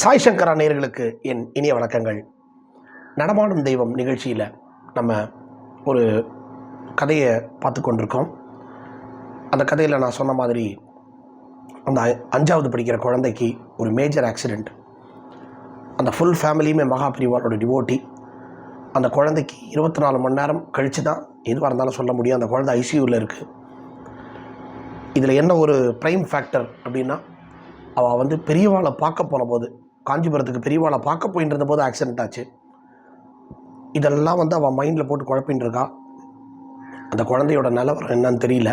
சாய் சங்கரா நேர்களுக்கு என் இனிய வணக்கங்கள். நடமாடும் தெய்வம் நிகழ்ச்சியில் நம்ம ஒரு கதையை பார்த்து கொண்டிருக்கோம். அந்த கதையில் நான் சொன்ன மாதிரி அந்த அஞ்சாவது படிக்கிற குழந்தைக்கு ஒரு மேஜர் ஆக்சிடெண்ட் அந்த ஃபுல் ஃபேமிலியுமே மகாபிரிவாரோட டிவோட்டி அந்த குழந்தைக்கு இருபத்தி நாலு மணி நேரம் கழித்து தான் எதுவாக இருந்தாலும் சொல்ல முடியும். அந்த குழந்தை ஐசியூவில் இருக்குது இதில் என்ன ஒரு ப்ரைம் ஃபேக்டர் அப்படின்னா அவள் வந்து பெரியவாளை பார்க்க போன போது காஞ்சிபுரத்துக்கு பெரியவாளை பார்க்க போயின்னு இருந்தபோது ஆக்சிடென்ட் ஆச்சு. இதெல்லாம் வந்து அவள் மைண்டில் போட்டு குழப்பின்னு இருக்கா அந்த குழந்தையோட நிலவரம் என்னன்னு தெரியல.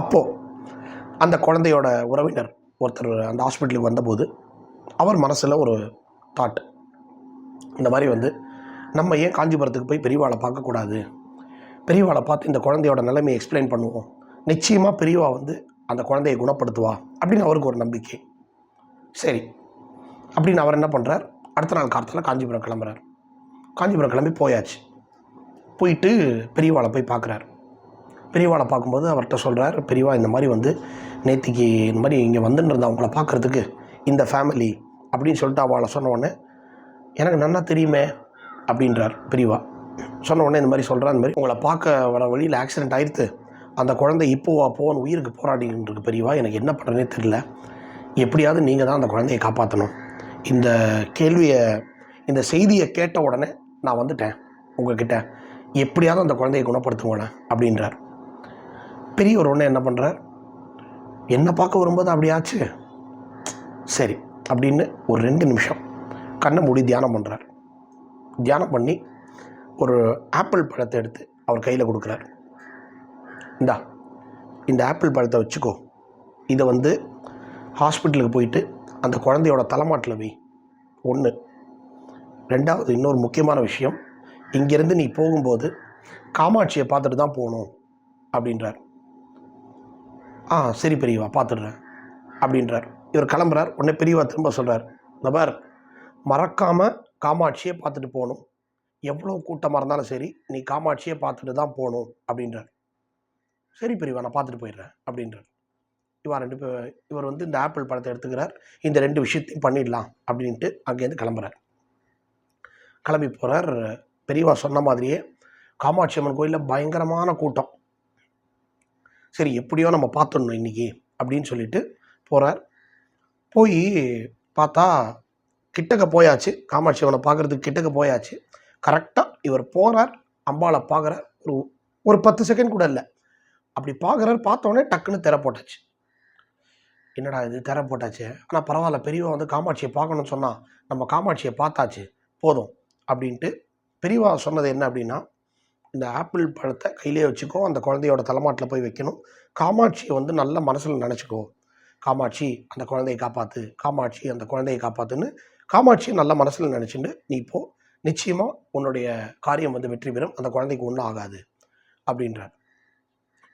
அப்போது அந்த குழந்தையோட உறவினர் ஒருத்தர் அந்த ஹாஸ்பிட்டலுக்கு வந்தபோது அவர் மனசில் ஒரு தாட் இந்த மாதிரி வந்து நம்ம ஏன் காஞ்சிபுரத்துக்கு போய் பெரியவாளை பார்க்கக்கூடாது பெரியவாளை பார்த்து இந்த குழந்தையோட நிலைமையை எக்ஸ்பிளைன் பண்ணுவோம். நிச்சயமாக பெரியவா வந்து அந்த குழந்தையை குணப்படுத்துவா அப்படின்னு அவருக்கு ஒரு நம்பிக்கை. சரி அப்படின்னு அவர் என்ன பண்ணுறார் அடுத்த நாள் காலத்தில் காஞ்சிபுரம் கிளம்புறார். காஞ்சிபுரம் கிளம்பி போயாச்சு. போயிட்டு பெரியவாளை போய் பார்க்குறாரு. பெரியவாளை பார்க்கும்போது அவர்கிட்ட சொல்கிறார் பெரியவா இந்த மாதிரி வந்து நேத்திக்கு இந்த மாதிரி இங்கே வந்துன்னு இருந்தா உங்களை பார்க்குறதுக்கு இந்த ஃபேமிலி அப்படின்னு சொல்லிட்டு அவளை சொன்ன எனக்கு நன்னா தெரியுமே அப்படின்றார் பெரியவா. சொன்ன உடனே இந்த மாதிரி சொல்கிறார் இந்த மாதிரி உங்களை பார்க்க வர வழியில் ஆக்சிடென்ட் ஆயிடுத்து அந்த குழந்தை இப்போவா போன்னு உயிருக்கு போராடிக்கிட்டு இருக்கு பெரியவா. எனக்கு என்ன பண்ணுறேனே தெரில எப்படியாவது நீங்கள் தான் அந்த குழந்தையை காப்பாற்றணும் இந்த கேள்வியை இந்த செய்தியை கேட்ட உடனே நான் வந்துட்டேன். உங்ககிட்ட எப்படியாவது அந்த குழந்தையை குணப்படுத்துங்களேன் அப்படின்றார். பெரியவர் உடனே என்ன பண்ணுறார் என்னை பார்க்க வரும்போது அப்படியாச்சு சரி அப்படின்னு ஒரு ரெண்டு நிமிஷம் கண்ணை மூடி தியானம் பண்ணுறார் தியானம் பண்ணி ஒரு ஆப்பிள் பழத்தை எடுத்து அவர் கையில் கொடுக்குறார். இந்தா இந்த ஆப்பிள் பழத்தை வச்சுக்கோ. இதை வந்து ஹாஸ்பிட்டலுக்கு போயிட்டு அந்த குழந்தையோட தலைமாட்டில் வை. ஒன்று. ரெண்டாவது இன்னொரு முக்கியமான விஷயம். இங்கேருந்து நீ போகும்போது காமாட்சியை பார்த்துட்டு தான் போகணும் அப்படின்றார். ஆ சரி பெரியவா பார்த்துடுறேன் அப்படின்றார். இவர் கிளம்புறார். உடனே பெரியவா திரும்ப சொல்கிறார் இந்த பார் மறக்காமல் காமாட்சியை பார்த்துட்டு போகணும். எவ்வளோ கூட்டமாக இருந்தாலும் சரி நீ காமாட்சியை பார்த்துட்டு தான் போகணும் அப்படின்றார். சரி பெரியவா நான் பார்த்துட்டு போயிடுறேன் அப்படின்றார். இவன் ரெண்டு பேர் இவர் வந்து இந்த ஆப்பிள் பழத்தை எடுத்துக்கிறார். இந்த ரெண்டு விஷயத்தையும் பண்ணிடலாம் அப்படின்ட்டு அங்கேருந்து கிளம்புறார். கிளம்பி போகிறார் பெரியவா சொன்ன மாதிரியே காமாட்சி அம்மன் கோயிலில் பயங்கரமான கூட்டம். சரி எப்படியோ நம்ம பார்த்துடணும் இன்றைக்கி அப்படின்னு சொல்லிட்டு போகிறார் போய் பார்த்தா கிட்டக்க போயாச்சு. காமாட்சி அம்மனை பார்க்குறதுக்கு கிட்டக்க போயாச்சு. கரெக்டாக இவர் போகிறார் அம்பாளை பார்க்குறார். ஒரு ஒரு பத்து செகண்ட் கூட இல்லை. அப்படி பார்க்குறாரு. பார்த்தோன்னே டக்குன்னு திற போட்டாச்சு. என்னடா இது? திரை போட்டாச்சு. ஆனால் பரவாயில்ல பெரியவா வந்து காமாட்சியை பார்க்கணும்னு சொன்னால் நம்ம காமாட்சியை பார்த்தாச்சு போதும் அப்படின்ட்டு பெரியவா சொன்னது என்ன அப்படின்னா இந்த ஆப்பிள் பழத்தை கையிலே வச்சுக்கோ அந்த குழந்தையோட தலைமாட்டில் போய் வைக்கணும். காமாட்சியை வந்து நல்ல மனசில் நினச்சிக்கோ. காமாட்சி அந்த குழந்தையை காப்பாற்று காமாட்சி அந்த குழந்தையை காப்பாற்றுன்னு காமாட்சியை நல்ல மனசில் நினச்சிட்டு நீ இப்போ நிச்சயமாக உன்னுடைய காரியம் வந்து வெற்றி பெறும். அந்த குழந்தைக்கு ஒன்றும் ஆகாது. அப்படின்றார்.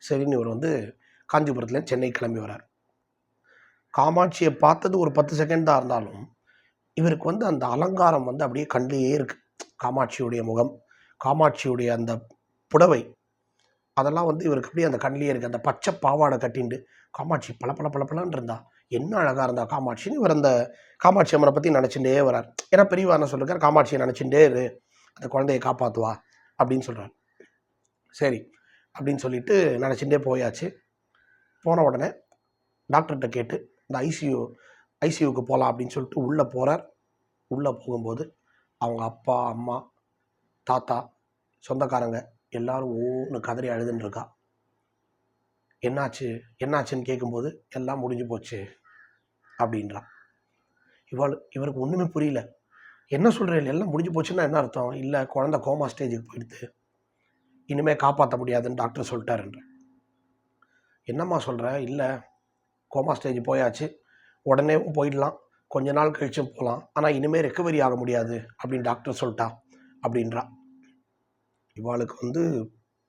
சரின்னு இவர் வந்து காஞ்சிபுரத்தில் சென்னை கிளம்பி வரார் காமாட்சியை பார்த்தது ஒரு பத்து செகண்ட் தான் இருந்தாலும் இவருக்கு வந்து அந்த அலங்காரம் வந்து அப்படியே கண்லேயே இருக்கு. காமாட்சியுடைய முகம் காமாட்சியுடைய அந்த புடவை அதெல்லாம் வந்து இவருக்கு அப்படியே அந்த கண்ணிலேயே இருக்குது அந்த பச்சை பாவாடை கட்டிண்டு காமாட்சி பல பல பல பலன்னு இருந்தா என்ன அழகாக இருந்தா காமாட்சின்னு இவர் அந்த காமாட்சி அம்மனை பற்றி நினச்சிட்டே வரார் ஏன்னா பெரியவா என்ன சொல்லிருக்கார் காமாட்சியை நினச்சிட்டே இரு அந்த குழந்தையை காப்பாற்றுவா அப்படின்னு சொல்கிறார் சரி அப்படின்னு சொல்லிட்டு நினச்சிட்டே போயாச்சு. போன உடனே டாக்டர்கிட்ட கேட்டு இந்த ஐசியூ ஐசியூவுக்கு போகலாம் அப்படின்னு சொல்லிட்டு உள்ளே போகிறார் உள்ளே போகும்போது அவங்க அப்பா அம்மா தாத்தா சொந்தக்காரங்க எல்லாரும் ஒன்று கதறி அழுதுன்னு இருக்கா. என்னாச்சு? என்னாச்சுன்னு கேட்கும்போது எல்லாம் முடிஞ்சு போச்சு அப்படின்றா. இவள் இவருக்கு ஒன்றுமே புரியல. என்ன சொல்கிறேன் எல்லாம் முடிஞ்சு போச்சுன்னா என்ன அர்த்தம்? இல்லை குழந்த கோமா ஸ்டேஜுக்கு போயிடுது இனிமேல் காப்பாற்ற முடியாதுன்னு டாக்டர் சொல்லிட்டாருன்ற. என்னம்மா சொல்கிற இல்லை. கோமா ஸ்டேஜ் போயாச்சு. உடனே போயிடலாம். கொஞ்ச நாள் கழிச்சும் போகலாம் ஆனால் இனிமேல் ரெக்கவரி ஆக முடியாது அப்படின்னு டாக்டர் சொல்லிட்டா அப்படின்றா. இவாளுக்கு வந்து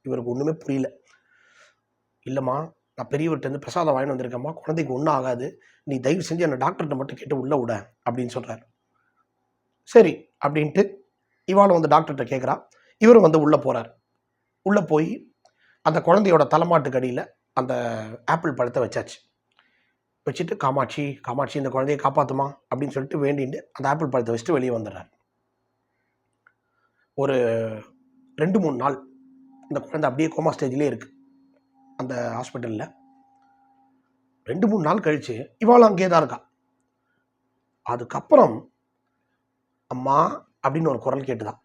இவருக்கு ஒன்றுமே புரியல. இல்லைம்மா நான் பெரியவர்கிட்டருந்து பிரசாதம் வாங்கி வந்திருக்கேம்மா. குழந்தைக்கு ஒன்றும் ஆகாது. நீ தயவு செஞ்சு என்னை டாக்டர்கிட்ட மட்டும் கேட்டு உள்ளே விட அப்படின்னு சொல்கிறார் சரி அப்படின்ட்டு இவாளும் வந்து டாக்டர்கிட்ட கேட்குறா இவரும் வந்து உள்ளே போகிறார் உள்ளே போய் அந்த குழந்தையோட தலைமாட்டுக்கு அடியில் அந்த ஆப்பிள் பழத்தை வச்சாச்சு. வச்சுட்டு காமாட்சி காமாட்சி இந்த குழந்தையை காப்பாற்றுமா அப்படின்னு சொல்லிட்டு வேண்டிட்டு அந்த ஆப்பிள் பழத்தை வச்சுட்டு வெளியே வந்துடுறார். ஒரு ரெண்டு மூணு நாள் இந்த குழந்தை அப்படியே கோமா ஸ்டேஜ்லேயே இருக்குது அந்த ஹாஸ்பிட்டலில். ரெண்டு மூணு நாள் கழித்து இவாள் அங்கேயே தான் இருக்கா. அதுக்கப்புறம் அம்மா அப்படின்னு ஒரு குரல் கேட்டுதான்.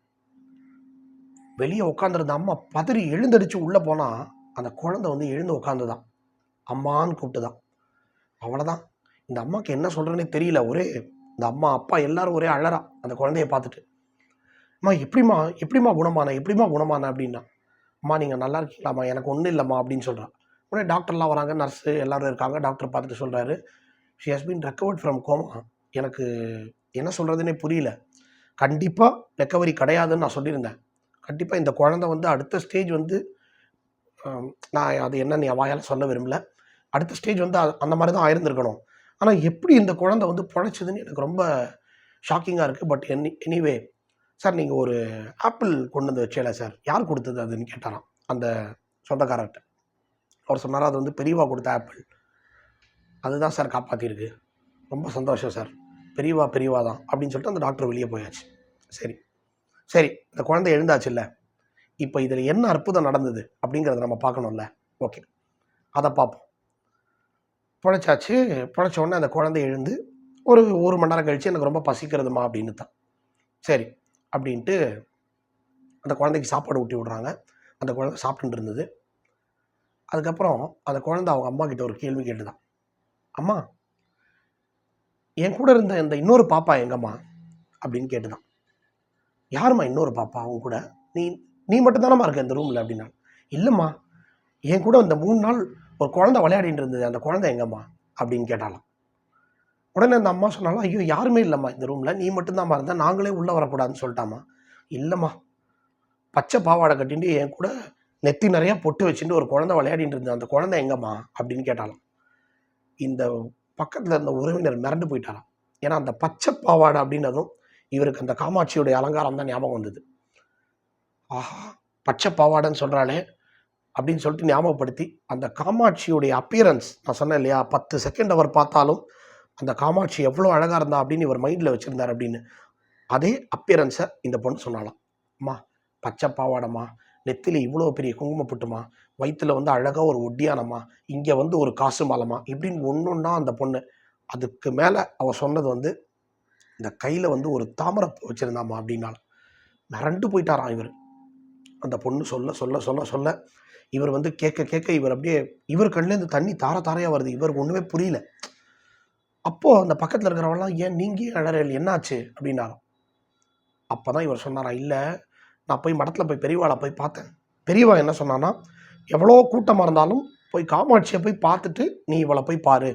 வெளியே உட்காந்துருந்த அம்மா பதறி எழுந்தடிச்சு உள்ளே போனால் அந்த குழந்தை வந்து எழுந்து உட்காந்துதான் அம்மான்னு கூப்பிட்டுதான். அவ்வளோதான் இந்த அம்மாவுக்கு என்ன சொல்கிறேன்னே தெரியல. ஒரே இந்த அம்மா அப்பா எல்லாரும் ஒரே அழறா அந்த குழந்தைய பார்த்துட்டு. அம்மா எப்படிம்மா எப்படிம்மா குணமான எப்படிம்மா குணமான? அப்படின்னா அம்மா நீங்கள் நல்லா இருக்கீங்களாம்மா. எனக்கு ஒன்றும் இல்லைம்மா. அப்படின்னு சொல்கிறான் உடனே டாக்டர்லாம் வராங்க. நர்ஸு எல்லோரும் இருக்காங்க. டாக்டர் பார்த்துட்டு சொல்கிறாரு she has been recovered from coma எனக்கு என்ன சொல்கிறதுனே புரியல. கண்டிப்பாக ரெக்கவரி கிடையாதுன்னு நான் சொல்லியிருந்தேன். கண்டிப்பாக இந்த குழந்தை வந்து அடுத்த ஸ்டேஜ் வந்து நான் அது என்னன்னு நீ வாயால் சொல்ல விரும்பல. அடுத்த ஸ்டேஜ் வந்து அந்த மாதிரி தான் ஆயிருந்திருக்கணும். ஆனால் எப்படி இந்த குழந்தை வந்து பொழைச்சதுன்னு எனக்கு ரொம்ப ஷாக்கிங்காக இருக்குது பட் எனி எனிவே சார் நீங்கள் ஒரு ஆப்பிள் கொண்டு வந்து வச்சேல சார் யார் கொடுத்தது அதுன்னு கேட்டாராம். அந்த சொந்தக்காரர்கிட்ட அவர் சொன்னார் அது வந்து பெரியவா கொடுத்த ஆப்பிள் அதுதான் சார் காப்பாற்றிருக்கு ரொம்ப சந்தோஷம் சார் பெரியவா பெரியவா தான் அப்படின்னு சொல்லிட்டு அந்த டாக்டர் வெளியே போயாச்சு. சரி. சரி இந்த குழந்தை எழுந்தாச்சுல்ல இப்போ இதில் என்ன அற்புதம் நடந்தது அப்படிங்கிறத நம்ம பார்க்கணும்ல. ஓகே அதை பார்ப்போம். பிழைச்சாச்சு பிழைச்ச உடனே அந்த குழந்தை எழுந்து ஒரு ஒரு மணி நேரம் கழிச்சு எனக்கு ரொம்ப பசிக்கிறதுமா அப்படின்னு தான் சரி அப்படின்ட்டு அந்த குழந்தைக்கு சாப்பாடு ஊட்டி விடுறாங்க. அந்த குழந்தை சாப்பிட்டுட்டு இருந்தது. அதுக்கப்புறம் அந்த குழந்தை அவங்க அம்மா கிட்ட ஒரு கேள்வி கேட்டுதான் அம்மா என் கூட இருந்த இந்த இன்னொரு பாப்பா எங்கம்மா? அப்படின்னு கேட்டுதான் யாரும்மா இன்னொரு பாப்பா அவங்க கூட? நீ நீ மட்டும்தானம்மா இருக்க இந்த ரூமில் அப்படின்னா. இல்லைம்மா என் கூட இந்த மூணு நாள் ஒரு குழந்தை விளையாடிட்டு இருந்தது அந்த குழந்தை எங்கம்மா? அப்படின்னு கேட்டாலாம். உடனே அந்த அம்மா சொன்னாலும் ஐயோ யாருமே இல்லைம்மா இந்த ரூமில் நீ மட்டும்தாம்மா இருந்தால் நாங்களே உள்ளே வரக்கூடாதுன்னு சொல்லிட்டாம்மா. இல்லைம்மா. பச்சை பாவாடை கட்டிட்டு என் கூட நெத்தி நிறையா பொட்டு வச்சுட்டு ஒரு குழந்தை விளையாடிட்டு இருந்தது. அந்த குழந்தை எங்கம்மா? அப்படின்னு கேட்டாலாம். இந்த பக்கத்தில் இருந்த உறவினர் மிரண்டு போயிட்டாராம். ஏன்னா அந்த பச்சை பாவாடை அப்படின்னதும் இவருக்கு அந்த காமாட்சியுடைய அலங்காரம் தான் ஞாபகம் வந்தது. ஆஹா பச்சை பாவாடைன்னு சொல்கிறாலே அப்படின்னு சொல்லிட்டு ஞாபகப்படுத்தி அந்த காமாட்சியுடைய அப்பியரன்ஸ் நான் சொன்னேன் இல்லையா பத்து செகண்ட் அவர் பார்த்தாலும் அந்த காமாட்சி எவ்வளோ அழகாக இருந்தா அப்படின்னு இவர் மைண்டில் வச்சுருந்தார் அப்படின்னு. அதே அப்பியரன்ஸை இந்த பொண்ணு சொன்னாலாம் அம்மா பச்சை பாவாடம்மா நெத்திலே இவ்வளோ பெரிய குங்குமப்புட்டுமா வயிற்றில் வந்து அழகாக ஒரு ஒட்டியானம்மா இங்கே வந்து ஒரு காசு மாலமா இப்படின்னு ஒன்று ஒன்றா அந்த பொண்ணு. அதுக்கு மேலே அவ சொன்னது வந்து இந்த கையில் வந்து ஒரு தாமரை வச்சுருந்தாம்மா அப்படின்னாலும் மிரண்டு போயிட்டாராம் இவர். அந்த பொண்ணு சொல்ல சொல்ல சொல்ல சொல்ல இவர் வந்து கேட்க கேட்க இவர் அப்படியே இவர் கண்ணிலேருந்து தண்ணி தார தாரையாக வருது. இவருக்கு ஒன்றுமே புரியல. அப்போது அந்த பக்கத்தில் இருக்கிறவங்களாம் ஏன் நீங்கள் அழறல் என்னாச்சு? அப்படின்னாராம். அப்போ தான் இவர் சொன்னாரா இல்லை நான் போய் மடத்தில் போய் பெரியவாளை போய் பார்த்தேன். பெரியவா என்ன சொன்னான்னா எவ்வளோ கூட்டமாக இருந்தாலும் போய் காமாட்சியை போய் பார்த்துட்டு நீ இவளை போய் பாரு.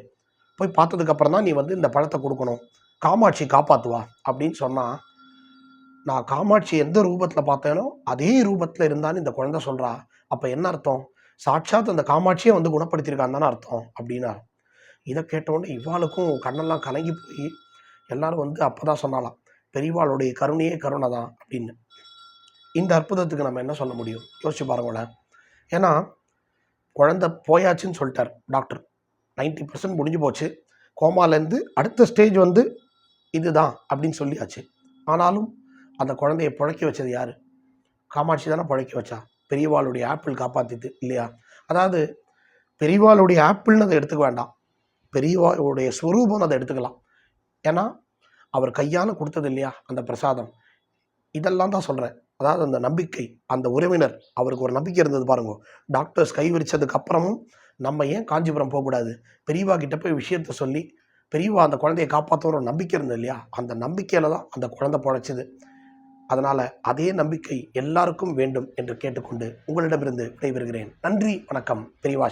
போய் பார்த்ததுக்கப்புறம் தான் நீ வந்து இந்த பழத்தை கொடுக்கணும். காமாட்சி காப்பாற்றுவா அப்படின்னு சொன்னால் நான் காமாட்சி எந்த ரூபத்தில் பார்த்தேனோ அதே ரூபத்தில் இருந்தான்னு இந்த குழந்தை சொல்கிறா அப்போ என்ன அர்த்தம்? சாட்சாத் அந்த காமாட்சியை வந்து குணப்படுத்தியிருக்கான்னு தானே அர்த்தம் அப்படின்னா இதை கேட்டவுடனே இவாளுக்கும் கண்ணெல்லாம் கலங்கி போய் எல்லாரும் வந்து அப்போ தான் சொன்னாலாம் பெரியவாளுடைய கருணையே கருணை தான் அப்படின்னு. இந்த அற்புதத்துக்கு நம்ம என்ன சொல்ல முடியும்? யோசிச்சு பாருங்களேன். ஏன்னா குழந்தை போயாச்சுன்னு சொல்லிட்டார் டாக்டர். 90% பர்சன்ட் முடிஞ்சு போச்சு. கோமாலேருந்து அடுத்த ஸ்டேஜ் வந்து இதுதான் அப்படின்னு சொல்லியாச்சு. ஆனாலும் அந்த குழந்தைய புழைக்க வச்சது யார்? காமாட்சி தானே புழைக்க வச்சா? பெரியவாளுடைய ஆப்பிள் காப்பாற்றிது இல்லையா? அதாவது பெரியவாளுடைய ஆப்பிள்னு அதை எடுத்துக்க வேண்டாம். பெரியவாளுடைய ஸ்வரூபம் அதை எடுத்துக்கலாம். ஏன்னா அவர் கையால் கொடுத்தது இல்லையா அந்த பிரசாதம்? இதெல்லாம் தான் சொல்கிறேன் அதாவது அந்த நம்பிக்கை அந்த உறவினர் அவருக்கு ஒரு நம்பிக்கை இருந்தது பாருங்க. டாக்டர்ஸ் கை விரிச்சதுக்கு அப்புறமும் நம்ம ஏன் காஞ்சிபுரம் போகக்கூடாது? பெரியவா கிட்ட போய் விஷயத்த சொல்லி பெரியவா அந்த குழந்தையை காப்பாற்றுற ஒரு நம்பிக்கை இருந்தது இல்லையா? அந்த நம்பிக்கையில் தான் அந்த குழந்தை பொழைச்சது. அதனால் அதே நம்பிக்கை எல்லாருக்கும் வேண்டும் என்று கேட்டுக்கொண்டு உங்களிடமிருந்து விடைபெறுகிறேன். நன்றி வணக்கம் பெரியவா